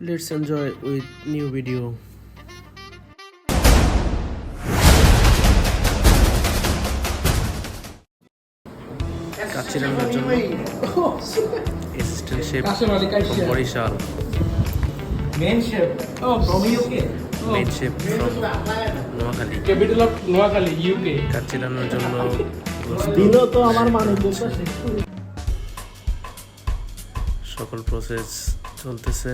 Let's enjoy with new video. Kacchi রান্নার জন্য assistant chef Barishal Main chef. From UK. Main chef from Noakhali capital of Noakhali UK kacchi রান্নার জন্য প্রস্তুত। তো আমার মানে সকল প্রসেস চলতেছে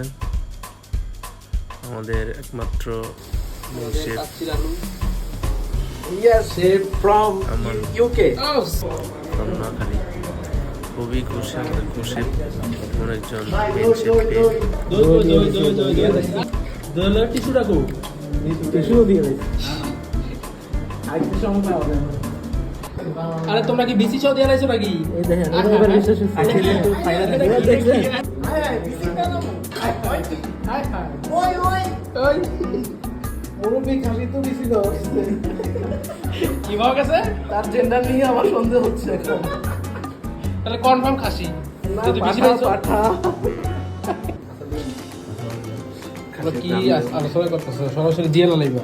আমাদের একমাত্র শেফ আমার ফ্রম নোয়াখালী খুবই খুশি আমাদের খুশি একজন আরে তোমরা কি বিসি চাও দিয়ে নাকি ない見せ方もはいはいはいはいおいおいおい মুরব্বী খাসি। তো বেশি কি পাওয়া গেছে তার জেন্ডার নিয়ে আমার সন্দেহ হচ্ছে এখন তাহলে কনফার্ম খাসি সরাসরি দিয়ে না লাগবে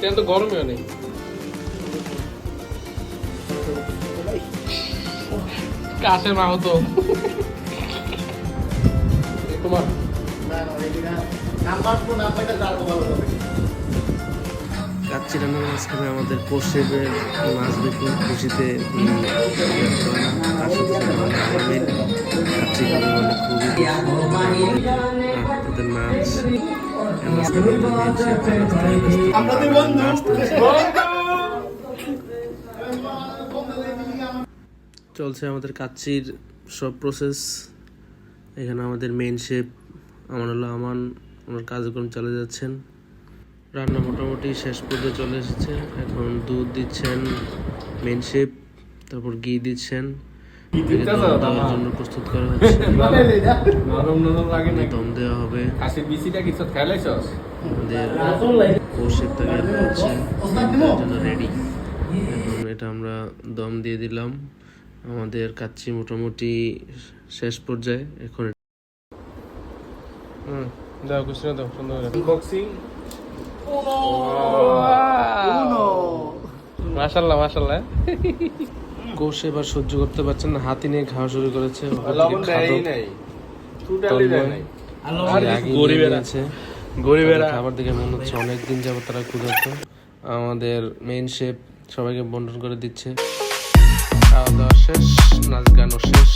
তেল তো গরমেও নেই কাছে মা হতো। তোমার। না না এইটা নাম্বার নাম্বারটা জানব ভালো। চিরানো আমাদের কোষেবে মাছ খুশিতে তাদের নাচ চলছে আমাদের কাচ্চির সব প্রসেস এখানে আমাদের মেইন শেপ আমানুল্লাহ আমান ওনার কাজকর্ম চালিয়ে যাচ্ছেন। রান্না মোটামুটি শেষ পর্যায়ে চলে এসেছে। এখন দুধ দিচ্ছেন শেফ তারপর ঘি দিচ্ছেন। দেওয়ার জন্য প্রস্তুত করা হচ্ছে। নরম নরম লাগে না দম দেওয়া হবে। কিছু আমাদের তাকে হচ্ছে। জন্য রেডি এখন এটা আমরা দম দিয়ে দিলাম। আমাদের কাচ্চি মোটামুটি শেষ পর্যায়ে। এখন হুম দাও কুসিনা দাও সুন্দর বক্সিং মাশাআল্লাহ মাশাআল্লাহ। কোষ এবার সহ্য করতে পারছেন না হাতি নিয়ে খাওয়া শুরু করেছে গরিবেরা। খাবার দেখে মনে হচ্ছে অনেক দিন যাবত তারা ক্ষুধার্ত। আমাদের মেইন শেফ সবাইকে বন্টন করে দিচ্ছে। খাওয়া দাওয়া শেষ নাচ গানও শেষ।